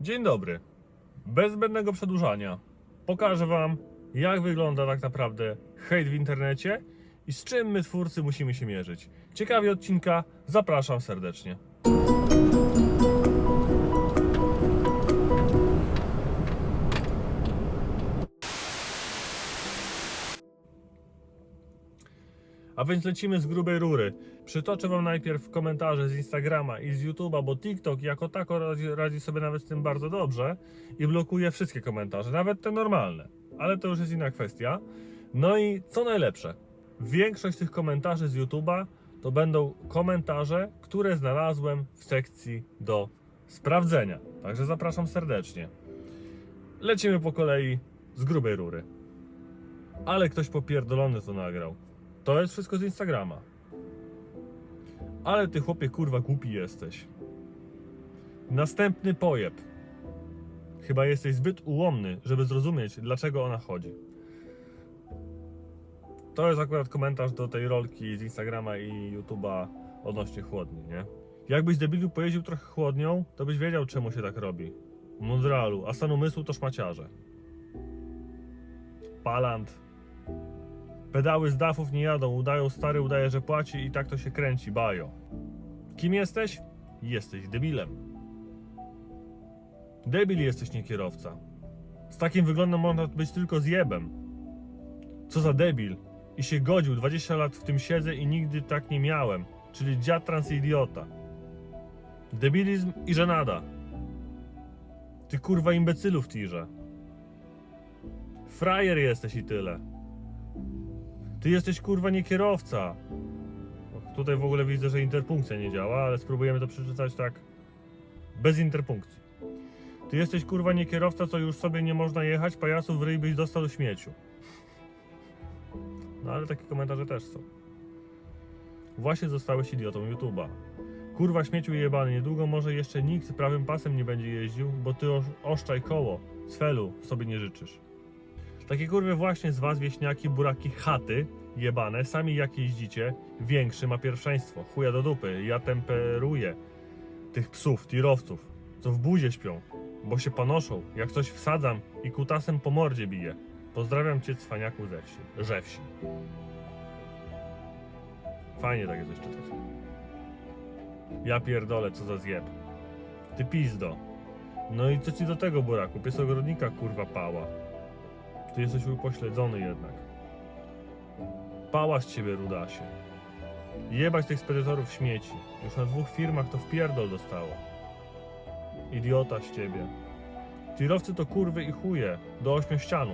Dzień dobry. Bez zbędnego przedłużania pokażę Wam, jak wygląda tak naprawdę hejt w internecie i z czym my twórcy musimy się mierzyć. Ciekawie odcinka, zapraszam serdecznie. A więc lecimy z grubej rury. Przytoczę Wam najpierw komentarze z Instagrama i z YouTube'a, bo TikTok jako tako radzi, radzi sobie nawet z tym bardzo dobrze i blokuje wszystkie komentarze, nawet te normalne. Ale to już jest inna kwestia. No i co najlepsze, większość tych komentarzy z YouTube'a to będą komentarze, które znalazłem w sekcji do sprawdzenia. Także zapraszam serdecznie. Lecimy po kolei z grubej rury. Ale ktoś popierdolony to nagrał. To jest wszystko z Instagrama. Ale ty chłopie kurwa głupi jesteś. Następny pojeb. Chyba jesteś zbyt ułomny, żeby zrozumieć, dlaczego ona chodzi. To jest akurat komentarz do tej rolki z Instagrama i YouTube'a odnośnie chłodni, nie? Jakbyś debilu pojeździł trochę chłodnią, to byś wiedział, czemu się tak robi. Mondralu, a stan umysłu to szmaciarze. Palant, Pedały z dachów nie jadą, udają stary, udaje, że płaci i tak to się kręci, bajo. Kim jesteś? Jesteś debilem. Debil jesteś, nie kierowca. Z takim wyglądem można być tylko zjebem. Co za debil. I się godził, 20 lat w tym siedzę i nigdy tak nie miałem. Czyli dziad transidiota. Debilizm i żenada. Ty kurwa imbecylu w tirze. Frajer jesteś i tyle. Ty jesteś kurwa nie kierowca. O, Tutaj w ogóle widzę, że interpunkcja nie działa, ale spróbujemy to przeczytać tak bez interpunkcji. Ty jesteś kurwa nie kierowca, co już sobie nie można jechać, pajacu w ryj byś dostał do śmieciu. No ale takie komentarze też są. Właśnie zostałeś idiotą YouTube'a. Kurwa śmieciu jebany, niedługo może jeszcze nikt prawym pasem nie będzie jeździł, bo ty osz- oszczaj koło, cfelu sobie nie życzysz. Takie kurwy właśnie z was wieśniaki, buraki, chaty jebane, sami jak jeździcie, większy ma pierwszeństwo. Chuja do dupy, ja temperuję tych psów, tirowców, co w buzie śpią, bo się panoszą, jak coś wsadzam i kutasem po mordzie bije. Pozdrawiam cię, cwaniaku ze wsi, że wsi. Fajnie takie coś czytać. Ja pierdolę, co za zjeb. Ty pizdo. No i co ci do tego, buraku? Pies ogrodnika, kurwa, pała. Ty jesteś upośledzony jednak. Pała z ciebie, rudasie. Jebać tych spedytorów śmieci. Już na dwóch firmach to wpierdol dostało. Idiota z ciebie. Tirowcy to kurwy i chuje. Do ośmiu ścianu.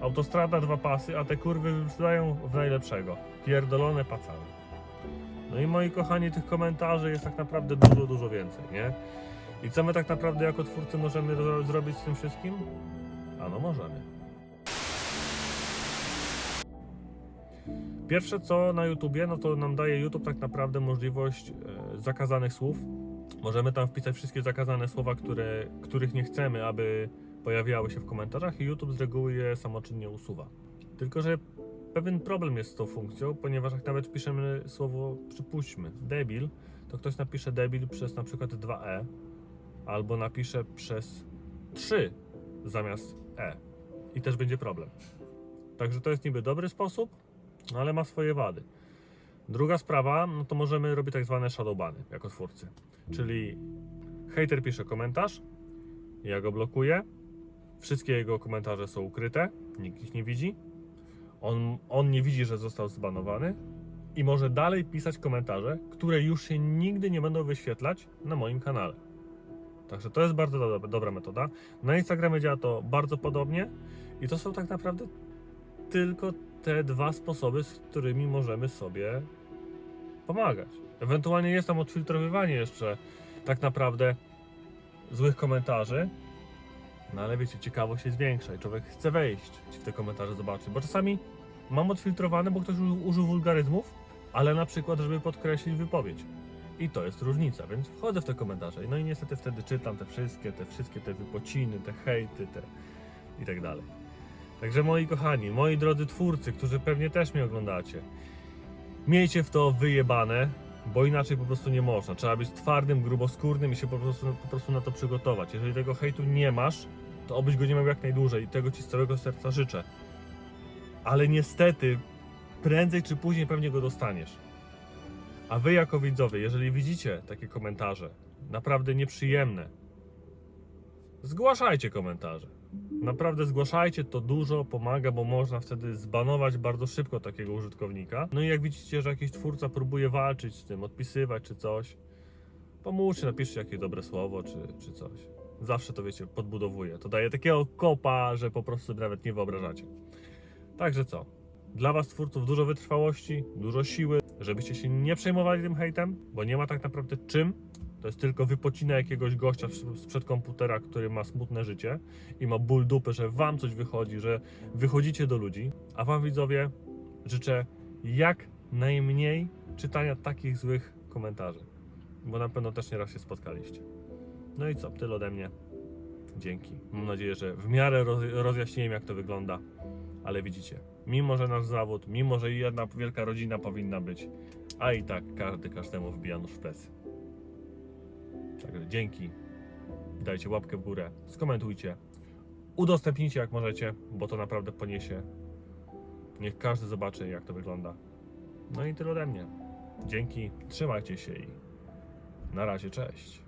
Autostrada dwa pasy, a te kurwy wyprzedzają w najlepszego. Pierdolone pacany. No i moi kochani, tych komentarzy jest tak naprawdę dużo, dużo więcej, nie? I co my tak naprawdę jako twórcy możemy ro- zrobić z tym wszystkim? Ano możemy. Pierwsze co na YouTubie, no to nam daje YouTube tak naprawdę możliwość e, zakazanych słów. Możemy tam wpisać wszystkie zakazane słowa, które, których nie chcemy, aby pojawiały się w komentarzach i YouTube z reguły je samoczynnie usuwa. Tylko, że pewien problem jest z tą funkcją, ponieważ jak nawet wpiszemy słowo, przypuśćmy, debil, to ktoś napisze debil przez na przykład 2e, albo napisze przez 3 zamiast e. I też będzie problem. Także to jest niby dobry sposób, no ale ma swoje wady. Druga sprawa, no to możemy robić tak zwane shadowbany jako twórcy. Czyli hater pisze komentarz, ja go blokuję, wszystkie jego komentarze są ukryte, nikt ich nie widzi, on, on nie widzi, że został zbanowany i może dalej pisać komentarze, które już się nigdy nie będą wyświetlać na moim kanale. Także to jest bardzo dobra, dobra metoda. Na Instagramie działa to bardzo podobnie i to są tak naprawdę tylko te dwa sposoby, z którymi możemy sobie pomagać. Ewentualnie jest tam odfiltrowywanie jeszcze tak naprawdę złych komentarzy, no ale wiecie, ciekawość jest większa i człowiek chce wejść w te komentarze, zobaczyć, bo czasami mam odfiltrowane, bo ktoś użył wulgaryzmów, ale na przykład, żeby podkreślić wypowiedź. I to jest różnica, więc wchodzę w te komentarze. No i niestety wtedy czytam te wszystkie, te wszystkie te wypociny, te hejty, te i tak dalej. Także moi kochani, moi drodzy twórcy, którzy pewnie też mnie oglądacie, miejcie w to wyjebane, bo inaczej po prostu nie można. Trzeba być twardym, gruboskórnym i się po prostu, po prostu na to przygotować. Jeżeli tego hejtu nie masz, to obyś go nie miał jak najdłużej i tego Ci z całego serca życzę. Ale niestety, prędzej czy później pewnie go dostaniesz. A Wy jako widzowie, jeżeli widzicie takie komentarze, naprawdę nieprzyjemne, zgłaszajcie komentarze. Naprawdę zgłaszajcie, to dużo pomaga, bo można wtedy zbanować bardzo szybko takiego użytkownika. No i jak widzicie, że jakiś twórca próbuje walczyć z tym, odpisywać czy coś, pomóżcie, napiszcie jakieś dobre słowo czy, czy coś. Zawsze to wiecie, podbudowuje. To daje takiego kopa, że po prostu nawet nie wyobrażacie. Także co? Dla Was twórców dużo wytrwałości, dużo siły, żebyście się nie przejmowali tym hejtem, bo nie ma tak naprawdę czym. To jest tylko wypocina jakiegoś gościa sprzed komputera, który ma smutne życie i ma ból dupy, że Wam coś wychodzi, że wychodzicie do ludzi. A Wam widzowie życzę jak najmniej czytania takich złych komentarzy, bo na pewno też nieraz się spotkaliście. No i co, tyle ode mnie. Dzięki. Mam nadzieję, że w miarę roz, rozjaśniłem, jak to wygląda. Ale widzicie, mimo że nasz zawód, mimo że jedna wielka rodzina powinna być, a i tak każdy każdemu wbija nóż w plecy. Także dzięki. Dajcie łapkę w górę, skomentujcie, udostępnijcie jak możecie, bo to naprawdę poniesie. Niech każdy zobaczy, jak to wygląda. No i tyle ode mnie. Dzięki, trzymajcie się i na razie, cześć.